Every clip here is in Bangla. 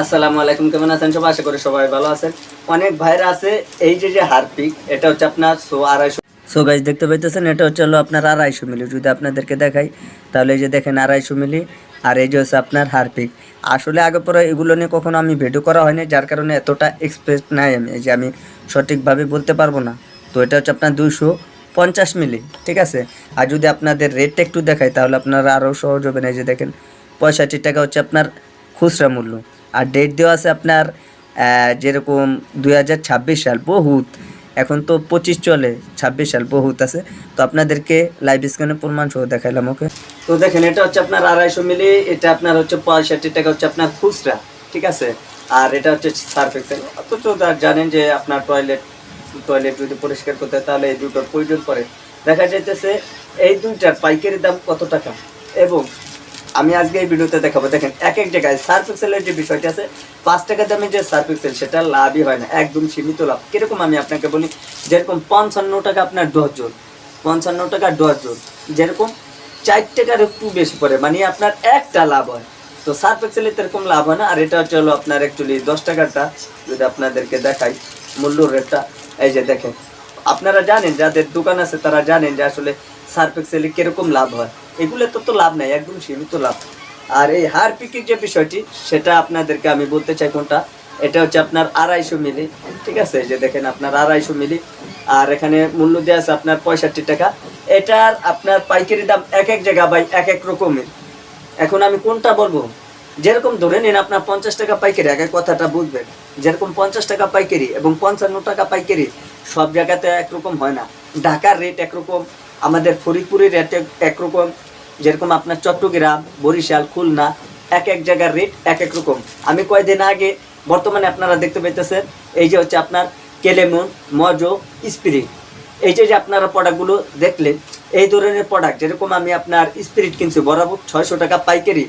আসসালামু আলাইকুম, কেমন আছেন? সবাই আশা করি সবাই ভালো আছেন। অনেক ভাইরা আছে, এই যে যে হারপিক, এটা হচ্ছে আপনার সো আড়াইশো। সো গাইজ দেখতে পাইতেছেন, এটা হচ্ছে হলো আপনার আড়াইশো মিলি। যদি আপনাদেরকে দেখাই, তাহলে এই যে দেখেন আড়াইশো মিলি, আর এই যে হচ্ছে আপনার হারপিক। আসলে আগে পরে এগুলো নিয়ে কখনো আমি ভিডিও করা হয়নি, যার কারণে এতটা এক্সপ্রেস নাই আমি, এই যে আমি সঠিকভাবে বলতে পারব না। তো এটা হচ্ছে আপনার দুইশো পঞ্চাশ মিলি, ঠিক আছে? আর যদি আপনাদের রেটটা একটু দেখাই, তাহলে আপনারা আরও সহজ হবে না, এই যে দেখেন, পঁয়ষট্টি টাকা হচ্ছে আপনার খুচরা মূল্য। আর ডেট দেওয়া আছে আপনার যেরকম দুই হাজার ছাব্বিশ সাল, বহুত। এখন তো পঁচিশ চলে, ছাব্বিশ সাল, বহুত আছে। তো আপনাদেরকে লাইভ স্ক্রিনে প্রমাণ সহ দেখাইলাম ওকে তো দেখেন, এটা হচ্ছে আপনার আড়াইশো মিলি, এটা আপনার হচ্ছে পঁয়ষট্টি টাকা হচ্ছে আপনার খুচরা, ঠিক আছে? আর এটা হচ্ছে সার্ফ এক্সেল অথচ জানেন যে আপনার টয়লেট টয়লেট যদি পরিষ্কার করতে হয়, তাহলে এই দুটোর প্রয়োজন পড়ে। দেখা যাইতেছে, এই দুইটার পাইকারি দাম কত টাকা? এবং আমি আজকে এই ভিডিওতে দেখাবো, দেখেন এক এক জায়গায় সার্ফ এক্সেলের যে বিষয়টি আছে, পাঁচ টাকা দামে যে সার্ফ এক্সেল সেটা লাভই হয় না, একদম সীমিত লাভ। কীরকম আমি আপনাকে বলি, যেরকম পঞ্চান্ন টাকা আপনার ডজন পঞ্চান্ন টাকা ডজন যেরকম চার টাকার একটু বেশি পড়ে মানে আপনার একটা লাভ হয়। তো সার্ফ এক্সেলে এরকম লাভ হয় না, আর এটা হচ্ছে হলো আপনার অ্যাকচুয়ালি দশ টাকারটা, যদি আপনাদেরকে দেখাই মূল্য রেটটা, এই যে দেখেন, আপনারা জানেন, যাদের দোকান আছে তারা জানেন যে আসলে সার্ফ এক্সেলে কীরকম লাভ হয়। এগুলো তো তো লাভ নাই, একদম সীমিত লাভ। আর এই হারপিকের যে বিষয়টি, সেটা আপনাদেরকে আমি বলতে চাই কোনটা? এটা হচ্ছে আপনার আড়াইশো মিলি, ঠিক আছে? যে দেখেন আপনার আড়াইশো মিলি। আর এখানে মূল্য দেওয়া আছে আপনার পঁয়ষট্টি টাকা। এটার আপনার পাইকারি দাম এক এক জায়গা বাই এক এক রকমের। এখন আমি কোনটা বলব? যেরকম ধরে নিন আপনার পঞ্চাশ টাকা পাইকারি আগে কথাটা বুঝবেন। যেরকম পঞ্চাশ টাকা পাইকারি এবং পঞ্চান্ন টাকা পাইকারি, সব জায়গাতে একরকম হয় না। ঢাকার রেট একরকম আমাদের ফরিদপুরের রেট একরকম যেরকম আপনার চট্টগ্রাম, বরিশাল, খুলনা, এক এক জায়গার রেট এক এক রকম। আমি কয়েকদিন আগে বর্তমানে আপনারা দেখতে পাইতেছেন, এই যে হচ্ছে আপনার কেলেমন, মজো, স্পিরিট। এই যে যে আপনারা প্রোডাক্টগুলো দেখলেন, এই ধরনের প্রোডাক্ট যেরকম আমি আপনার স্পিরিট কিনছি, বরাবর ছয়শো টাকা পাইকারি,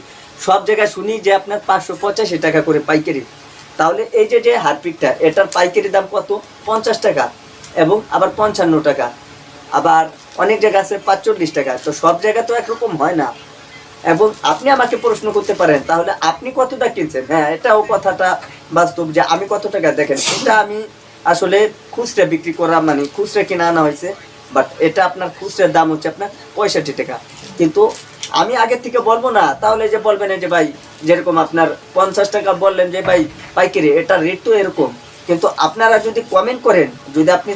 সব জায়গায় শুনি যে আপনার পাঁচশো পঁচাশি টাকা করে পাইকারি। তাহলে এই যে যে হারপিকটা, এটার পাইকারি দাম কত? পঞ্চাশ টাকা এবং আবার পঞ্চান্ন টাকা। আবার অনেক জায়গা আছে, পাঁচচল্লিশ টাকা। তো সব জায়গা তো একরকম হয় না। এবং আপনি আমাকে প্রশ্ন করতে পারেন, তাহলে আপনি কতটা কিনছেন? হ্যাঁ এটাও কথাটা বাস্তব যে আমি কত টাকা, দেখেন, এটা আমি আসলে খুচরা বিক্রি করা মানে খুচরা কিনে আনা হয়েছে বাট এটা আপনার খুচরার দাম হচ্ছে আপনার পঁয়ষট্টি টাকা। কিন্তু আমি আগের থেকে বলব না, তাহলে যে বলবেন যে ভাই, যেরকম আপনার পঞ্চাশ টাকা বললেন যে ভাই, পাইকারি এটা রেট তো এরকম। কিন্তু আপনারা যদি কমেন্ট করেন, যদি আপনি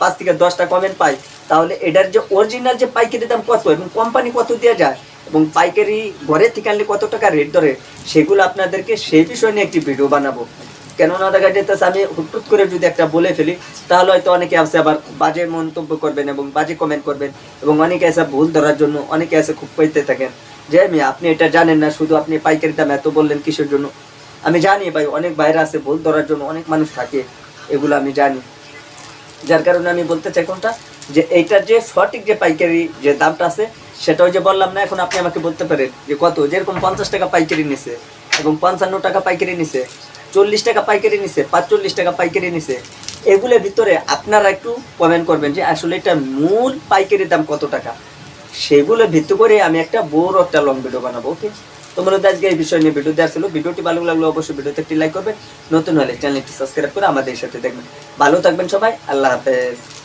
পাঁচ থেকে দশটা কমেন্ট পাই, তাহলে এটার যে অরিজিনাল যে পাইকারি দাম কত এবং কোম্পানি কত দেওয়া যায় এবং পাইকারি ঘরে থেকে আনলে কত টাকা রেট ধরে, সেগুলো আপনাদেরকে সেই বিষয় নিয়ে একটি ভিডিও বানাবো। কেননা দেখা যেতেছে আমি হুটহুট করে যদি একটা বলে ফেলি, তাহলে হয়তো অনেকে আছে আবার বাজে মন্তব্য করবেন এবং বাজে কমেন্ট করবেন এবং অনেকে আছে ভুল ধরার জন্য অনেকে আছে খুব পাইতে থাকেন। যে আমি, আপনি এটা জানেন না, শুধু আপনি পাইকারি দাম এত বললেন কিসের জন্য? আমি জানি ভাই, অনেক বাইরে আছে, ভুল ধরার জন্য অনেক মানুষ থাকে, এগুলো আমি জানি। যার কারণে আমি বলতে চাই কোনটা? যে এইটার যে সঠিক যে পাইকারি যে দামটা আছে, সেটা ওই যে বললাম না, এখন আপনি আমাকে বলতে পারেন যে কত? যেরকম পঞ্চাশ টাকা পাইকারি নিছে, এবং পঞ্চান্ন টাকা পাইকারি নিছে, চল্লিশ টাকা পাইকারি নিছে, পাঁচচল্লিশ টাকা পাইকারি নিছে এগুলোর ভিতরে আপনারা একটু কমেন্ট করবেন যে আসলে এটা মূল পাইকারি দাম কত টাকা? সেগুলো ভিত্তি করে আমি একটা বড় একটা লং ভিডিও বানাবো ওকে তো আজকে এই বিষয় নিয়ে ভিডিও দেওয়া ছিল। ভিডিওটি ভালো লাগলে অবশ্যই ভিডিওতে একটি লাইক করবেন। নতুন হলে চ্যানেলটি সাবস্ক্রাইব করে আমাদের সাথে দেখবেন। ভালো থাকবেন সবাই। আল্লাহ হাফেজ।